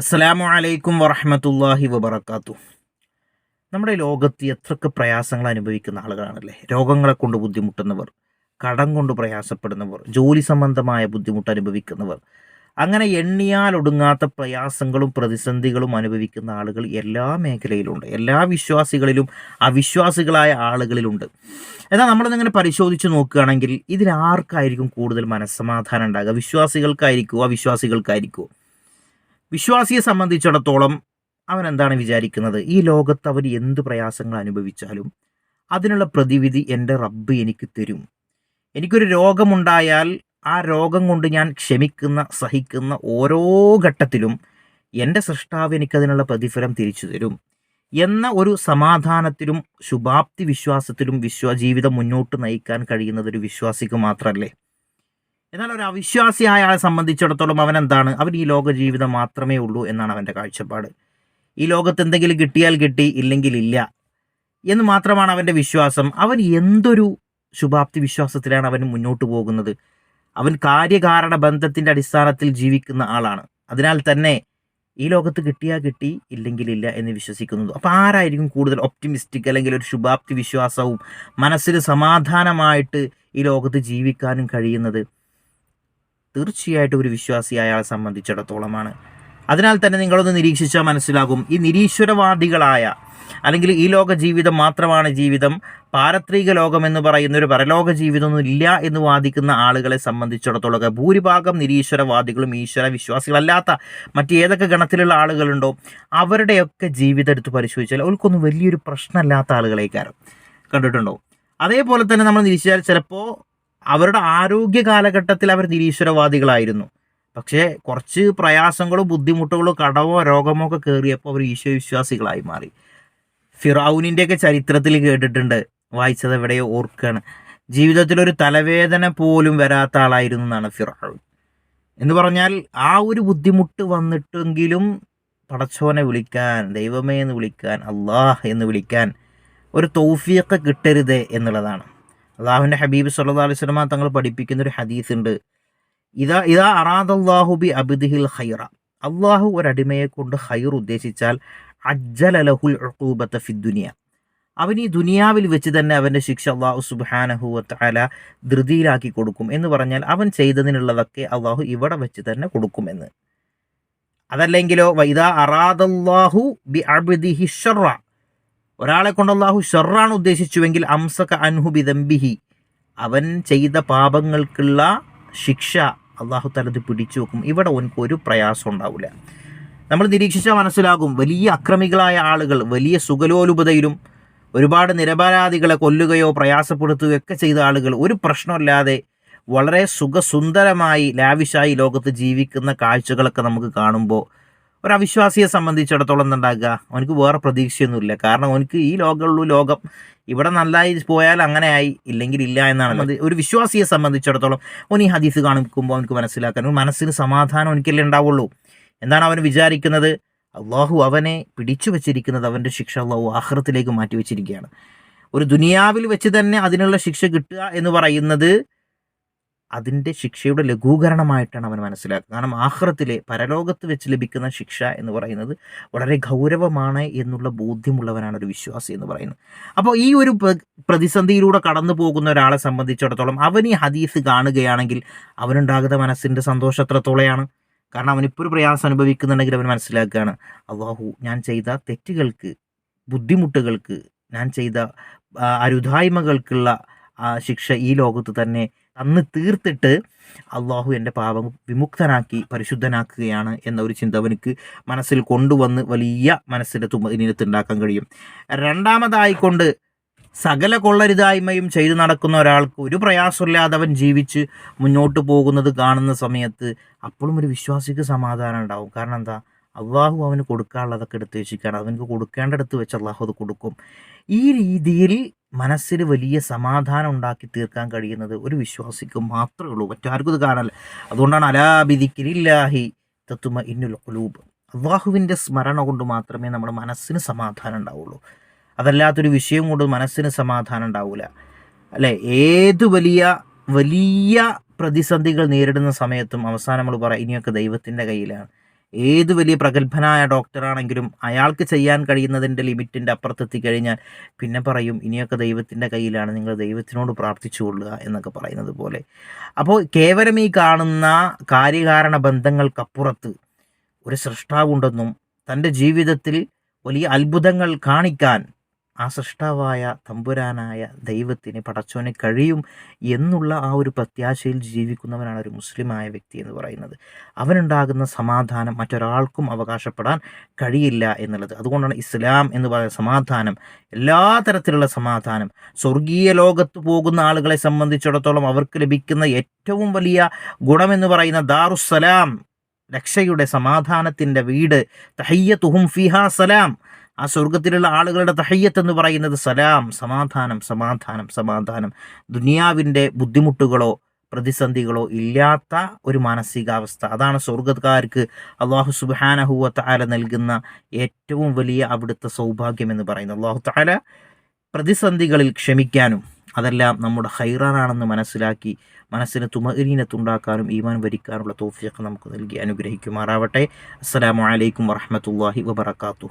അസ്സലാമു അലൈക്കും വറഹമത്തല്ലാഹി വബർക്കാത്തു നമ്മുടെ ലോകത്ത് എത്രയൊക്കെ പ്രയാസങ്ങൾ അനുഭവിക്കുന്ന ആളുകളാണല്ലേ? രോഗങ്ങളെ കൊണ്ട് ബുദ്ധിമുട്ടുന്നവർ കടം കൊണ്ട് പ്രയാസപ്പെടുന്നവർ ജോലി സംബന്ധമായ ബുദ്ധിമുട്ട് അനുഭവിക്കുന്നവർ അങ്ങനെ എണ്ണിയാൽ ഒടുങ്ങാത്ത പ്രയാസങ്ങളും പ്രതിസന്ധികളും അനുഭവിക്കുന്ന ആളുകൾ എല്ലാ മേഖലയിലുണ്ട്. എല്ലാ വിശ്വാസികളിലും അവിശ്വാസികളായ ആളുകളിലുണ്ട്. എന്നാൽ നമ്മളിതിങ്ങനെ പരിശോധിച്ച് നോക്കുകയാണെങ്കിൽ ഇതിലാർക്കായിരിക്കും കൂടുതൽ മനസ്സമാധാനം ഉണ്ടാകുക? വിശ്വാസികൾക്കായിരിക്കുമോ അവിശ്വാസികൾക്കായിരിക്കുമോ വിശ്വാസിയെ സംബന്ധിച്ചിടത്തോളം അവൻ എന്താണ് വിചാരിക്കുന്നത്? ഈ ലോകത്ത് അവർ എന്ത് പ്രയാസങ്ങൾ അനുഭവിച്ചാലും അതിനുള്ള പ്രതിവിധി എന്റെ റബ്ബ് എനിക്ക് തരും. എനിക്കൊരു രോഗമുണ്ടായാൽ ആ രോഗം കൊണ്ട് ഞാൻ ക്ഷമിക്കുന്ന സഹിക്കുന്ന ഓരോ ഘട്ടത്തിലും എന്റെ സൃഷ്ടാവ് എനിക്കതിനുള്ള പ്രതിഫലം തിരിച്ചു തരും എന്ന ഒരു സമാധാനത്തിലും ശുഭാപ്തി വിശ്വാസത്തിലും വിശ്വ ജീവിതം മുന്നോട്ട് നയിക്കാൻ കഴിയുന്നത് ഒരു വിശ്വാസിക്ക് മാത്രമല്ലേ എന്നാൽ ഒരു അവിശ്വാസിയായ ആളെ സംബന്ധിച്ചിടത്തോളം അവൻ എന്താണ് അവൻ ഈ ലോക ജീവിതം മാത്രമേ ഉള്ളൂ എന്നാണ് അവന്റെ കാഴ്ചപ്പാട്. ഈ ലോകത്ത് എന്തെങ്കിലും കിട്ടിയാൽ കിട്ടി ഇല്ലെങ്കിൽ ഇല്ല എന്ന് മാത്രമാണ് അവന്റെ വിശ്വാസം. അവൻ എന്തൊരു ശുഭാപ്തി വിശ്വാസത്തിലാണ് അവൻ മുന്നോട്ട് പോകുന്നത്? അവൻ കാര്യകാരണ ബന്ധത്തിന്റെ അടിസ്ഥാനത്തിൽ ജീവിക്കുന്ന ആളാണ്. അതിനാൽ തന്നെ ഈ ലോകത്ത് കിട്ടിയാൽ കിട്ടി ഇല്ലെങ്കിൽ ഇല്ല എന്ന് വിശ്വസിക്കുന്നത്. അപ്പോൾ ആരായിരിക്കും കൂടുതൽ ഒപ്റ്റിമിസ്റ്റിക് അല്ലെങ്കിൽ ഒരു ശുഭാപ്തി വിശ്വാസവും മനസ്സിൽ സമാധാനമായിട്ട് ഈ ലോകത്ത് ജീവിക്കാനും കഴിയുന്നത്? തീർച്ചയായിട്ടും ഒരു വിശ്വാസി അയാളെ സംബന്ധിച്ചിടത്തോളമാണ്. അതിനാൽ തന്നെ നിങ്ങളൊന്ന് നിരീക്ഷിച്ചാൽ മനസ്സിലാകും ഈ നിരീശ്വരവാദികളായ അല്ലെങ്കിൽ ഈ ലോക ജീവിതം മാത്രമാണ് ജീവിതം പാരത്രിക ലോകം എന്ന് പറയുന്ന ഒരു പരലോക ജീവിതമൊന്നും ഇല്ല എന്ന് വാദിക്കുന്ന ആളുകളെ സംബന്ധിച്ചിടത്തോളം ഭൂരിഭാഗം നിരീശ്വരവാദികളും ഈശ്വര വിശ്വാസികളല്ലാത്ത മറ്റേതൊക്കെ ഗണത്തിലുള്ള ആളുകളുണ്ടോ അവരുടെയൊക്കെ ജീവിതം എടുത്ത് പരിശോധിച്ചാൽ അവർക്കൊന്നും വലിയൊരു പ്രശ്നമല്ലാത്ത ആളുകളേക്കാരും കണ്ടിട്ടുണ്ടോ അതേപോലെ തന്നെ നമ്മൾ നിരീക്ഷിച്ചാൽ ചിലപ്പോൾ അവരുടെ ആരോഗ്യ കാലഘട്ടത്തിൽ അവർ നിരീശ്വരവാദികളായിരുന്നു. പക്ഷേ കുറച്ച് പ്രയാസങ്ങളും ബുദ്ധിമുട്ടുകളോ കടവോ രോഗമോ ഒക്കെ കയറിയപ്പോൾ അവർ ഈശ്വരവിശ്വാസികളായി മാറി. ഫിറൌനിന്റെയൊക്കെ ചരിത്രത്തിൽ കേട്ടിട്ടുണ്ട്. വായിച്ചത് എവിടെയോ ഓർക്കുകയാണ്. ജീവിതത്തിൽ ഒരു തലവേദന പോലും വരാത്ത ആളായിരുന്നു എന്നാണ് ഫിറൌൻ എന്ന് പറഞ്ഞാൽ ആ ഒരു ബുദ്ധിമുട്ട് വന്നിട്ടെങ്കിലും പടച്ചോനെ വിളിക്കാൻ ദൈവമേ എന്ന് വിളിക്കാൻ അള്ളാഹ് എന്ന് വിളിക്കാൻ ഒരു തൗഫീഖ് കിട്ടരുത് എന്നുള്ളതാണ്. അള്ളാഹുവിന്റെ ഹബീബ് സല്ലാ അലൈഹി സ്വലമ തങ്ങൾ പഠിപ്പിക്കുന്ന ഒരു ഹദീസ് ഉണ്ട് ഇതാ ഇതാ അറാദല്ലാഹു ബി അബ്ദിഹിൽ ഹൈറ അള്ളാഹു അടിമയെ കൊണ്ട് ഹൈർ ഉദ്ദേശിച്ചാൽ അജ്ജലലഹുൽ ഉഖൂബത്ത ഫിദ്ദുനിയ അവൻ ഈ ദുനിയാവിൽ വെച്ച് തന്നെ അവന്റെ ശിക്ഷ അള്ളാഹു സുബാനഹുവല ധൃതിയിലാക്കി കൊടുക്കും എന്ന് പറഞ്ഞാൽ അവൻ ചെയ്തതിനുള്ളതൊക്കെ അള്ളാഹു ഇവിടെ വെച്ച് തന്നെ കൊടുക്കുമെന്ന്. അതല്ലെങ്കിലോ വൈദാ അറാദല്ലാഹു ബി അബിദിഹി ഷറ ഒരാളെ കൊണ്ട് അള്ളാഹു ഷെറാണ് ഉദ്ദേശിച്ചുവെങ്കിൽ അംസക അൻഹു ബിദംബിഹി. അവൻ ചെയ്ത പാപങ്ങൾക്കുള്ള ശിക്ഷ അള്ളാഹു തലത് പിടിച്ചു വെക്കും. ഇവിടെ ഓനക്ക് ഒരു പ്രയാസം ഉണ്ടാവില്ല നമ്മൾ നിരീക്ഷിച്ചാൽ മനസ്സിലാകും വലിയ അക്രമികളായ ആളുകൾ വലിയ സുഖലോലുപതയിലും ഒരുപാട് നിരപരാധികളെ കൊല്ലുകയോ പ്രയാസപ്പെടുത്തുകയോ ഒക്കെ ചെയ്ത ആളുകൾ ഒരു പ്രശ്നമില്ലാതെ വളരെ സുഖസുന്ദരമായി ലാവിഷായി ലോകത്ത് ജീവിക്കുന്ന കാഴ്ചകളൊക്കെ നമുക്ക് കാണുമ്പോൾ ഒരു അവിശ്വാസിയെ സംബന്ധിച്ചിടത്തോളം എന്തുണ്ടാകുക അവനക്ക് വേറെ പ്രതീക്ഷയൊന്നുമില്ല. കാരണം അവനക്ക് ഈ ലോകമുള്ളൂ ലോകം. ഇവിടെ നല്ലതായി പോയാൽ അങ്ങനെ ആയി ഇല്ലെങ്കിൽ ഇല്ല എന്നാണ്. ഒരു വിശ്വാസിയെ സംബന്ധിച്ചിടത്തോളം അവൻ ഈ ഹദീസ് കാണിക്കുമ്പോൾ അവനക്ക് മനസ്സിലാക്കാൻ ഒരു മനസ്സിന് സമാധാനം എനിക്കല്ലേ ഉണ്ടാവുള്ളൂ. എന്താണ് അവൻ വിചാരിക്കുന്നത്. അള്ളാഹു അവനെ പിടിച്ചു വെച്ചിരിക്കുന്നത് അവന്റെ ശിക്ഷ അള്ളാഹു ആഹ്റത്തിലേക്ക് മാറ്റി വെച്ചിരിക്കുകയാണ് ഒരു ദുനിയാവിൽ വെച്ച് തന്നെ അതിനുള്ള ശിക്ഷ കിട്ടുക എന്ന് പറയുന്നത് അതിന്റെ ശിക്ഷയുടെ ലഘൂകരണമായിട്ടാണ് അവൻ മനസ്സിലാക്കുക കാരണം ആഹ്റത്തിലെ പരലോകത്ത് വെച്ച് ലഭിക്കുന്ന ശിക്ഷ എന്ന് പറയുന്നത് വളരെ ഗൗരവമാണ് എന്നുള്ള ബോധ്യമുള്ളവനാണ് ഒരു വിശ്വാസി എന്ന് പറയുന്നത്. അപ്പോൾ ഈ ഒരു പ്രതിസന്ധിയിലൂടെ കടന്നു പോകുന്ന ഒരാളെ സംബന്ധിച്ചിടത്തോളം അവൻ ഈ ഹദീസ് കാണുകയാണെങ്കിൽ അവനുണ്ടാകുന്ന മനസ്സിന്റെ സന്തോഷം എത്രത്തോളെയാണ് കാരണം അവനിപ്പോൾ ഒരു പ്രയാസം അനുഭവിക്കുന്നുണ്ടെങ്കിൽ അവൻ മനസ്സിലാക്കുകയാണ് അള്ളാഹു ഞാൻ ചെയ്ത തെറ്റുകൾക്ക് ബുദ്ധിമുട്ടുകൾക്ക് ഞാൻ ചെയ്ത അരുതായ്മകൾക്കുള്ള ശിക്ഷ ഈ ലോകത്ത് തന്നെ തന്ന് തീർത്തിട്ട് അള്ളാഹു എന്റെ പാപം വിമുക്തനാക്കി പരിശുദ്ധനാക്കുകയാണ് എന്ന ഒരു ചിന്ത അവനക്ക് മനസ്സിൽ കൊണ്ടുവന്ന് വലിയ മനസ്സിന്റെ തുമ്പതിനകത്ത് കഴിയും. രണ്ടാമതായിക്കൊണ്ട് സകല കൊള്ളരുതായ്മയും ചെയ്തു നടക്കുന്ന ഒരാൾക്ക് ഒരു പ്രയാസമില്ലാതെ അവൻ ജീവിച്ച് മുന്നോട്ട് പോകുന്നത് കാണുന്ന സമയത്ത് അപ്പോഴും ഒരു വിശ്വാസിക്ക് സമാധാനം ഉണ്ടാവും. കാരണം എന്താ? അള്ളാഹു അവന് കൊടുക്കാനുള്ളതൊക്കെ എടുത്ത് വെച്ചിരിക്കുകയാണ്. അവനക്ക് കൊടുക്കേണ്ടടുത്ത് വെച്ച് അള്ളാഹു അത് കൊടുക്കും. ഈ രീതിയിൽ മനസ്സിൽ വലിയ സമാധാനം ഉണ്ടാക്കി തീർക്കാൻ കഴിയുന്നത് ഒരു വിശ്വാസിക്ക് മാത്രമേ ഉള്ളൂ. മറ്റാർക്കും ഇത് കാണാൻ അതുകൊണ്ടാണ് അലാബിദിക്കില്ലാഹി തത്തുമ ഇന്നുൽ കുലൂബ് അള്ളാഹുവിന്റെ സ്മരണ കൊണ്ട് മാത്രമേ നമ്മുടെ മനസ്സിന് സമാധാനം ഉണ്ടാവുള്ളൂ. അതല്ലാത്തൊരു വിഷയം കൊണ്ട് മനസ്സിന് സമാധാനം ഉണ്ടാവില്ല അല്ലേ? ഏത് വലിയ വലിയ പ്രതിസന്ധികൾ നേരിടുന്ന സമയത്തും അവസാനം നമ്മൾ പറയാം ഇനിയൊക്കെ ദൈവത്തിന്റെ കയ്യിലാണ്. ഏത് വലിയ പ്രഗത്ഭനായ ഡോക്ടറാണെങ്കിലും അയാൾക്ക് ചെയ്യാൻ കഴിയുന്നതിന്റെ ലിമിറ്റിന്റെ അപ്പുറത്തെത്തിക്കഴിഞ്ഞാൽ പിന്നെ പറയും ഇനിയൊക്കെ ദൈവത്തിന്റെ കയ്യിലാണ് നിങ്ങൾ ദൈവത്തിനോട് പ്രാർത്ഥിച്ചു കൊള്ളുക എന്നൊക്കെ പറയുന്നത് പോലെ. അപ്പോൾ കേവലം ഈ കാണുന്ന കാര്യകാരണ ബന്ധങ്ങൾക്കപ്പുറത്ത് ഒരു സൃഷ്ടാവുണ്ടെന്നും തന്റെ ജീവിതത്തിൽ വലിയ അത്ഭുതങ്ങൾ കാണിക്കാൻ ആ സൃഷ്ടാവായ തമ്പുരാനായ ദൈവത്തിന് പടച്ചോനെ കഴിയും എന്നുള്ള ആ ഒരു പ്രത്യാശയിൽ ജീവിക്കുന്നവനാണ് ഒരു മുസ്ലിമായ വ്യക്തി എന്ന് പറയുന്നത്. അവനുണ്ടാകുന്ന സമാധാനം മറ്റൊരാൾക്കും അവകാശപ്പെടാൻ കഴിയില്ല എന്നുള്ളത്. അതുകൊണ്ടാണ് ഇസ്ലാം എന്ന് പറയുന്ന സമാധാനം എല്ലാ തരത്തിലുള്ള സമാധാനം. സ്വർഗീയ ലോകത്ത് പോകുന്ന ആളുകളെ സംബന്ധിച്ചിടത്തോളം അവർക്ക് ലഭിക്കുന്ന ഏറ്റവും വലിയ ഗുണമെന്ന് പറയുന്ന ദാറുസലാം രക്ഷയുടെ സമാധാനത്തിന്റെ വീട്. തഹയ്യ തുഹും ഫിഹാ സലാം. ആ സ്വർഗത്തിലുള്ള ആളുകളുടെ തഹയ്യത്ത് എന്ന് പറയുന്നത് സലാം സമാധാനം സമാധാനം സമാധാനം. ദുനിയാവിന്റെ ബുദ്ധിമുട്ടുകളോ പ്രതിസന്ധികളോ ഇല്ലാത്ത ഒരു മാനസികാവസ്ഥ. അതാണ് സ്വർഗക്കാർക്ക് അള്ളാഹു സുബാനഹുവ താല നൽകുന്ന ഏറ്റവും വലിയ അവിടുത്തെ സൗഭാഗ്യം എന്ന് പറയുന്നത്. അള്ളാഹു താല പ്രതിസന്ധികളിൽ ക്ഷമിക്കാനും അതെല്ലാം നമ്മുടെ ഹൈറാനാണെന്ന് മനസ്സിലാക്കി മനസ്സിന് തുമരീനത്തുണ്ടാക്കാനും ഈമാൻ വരിക്കാനുള്ള തോഫിയൊക്കെ നമുക്ക് നൽകി അനുഗ്രഹിക്കുമാറാവട്ടെ. അസ്സലാമു അലൈക്കും വറഹമത്തല്ലാഹി വബർക്കാത്തു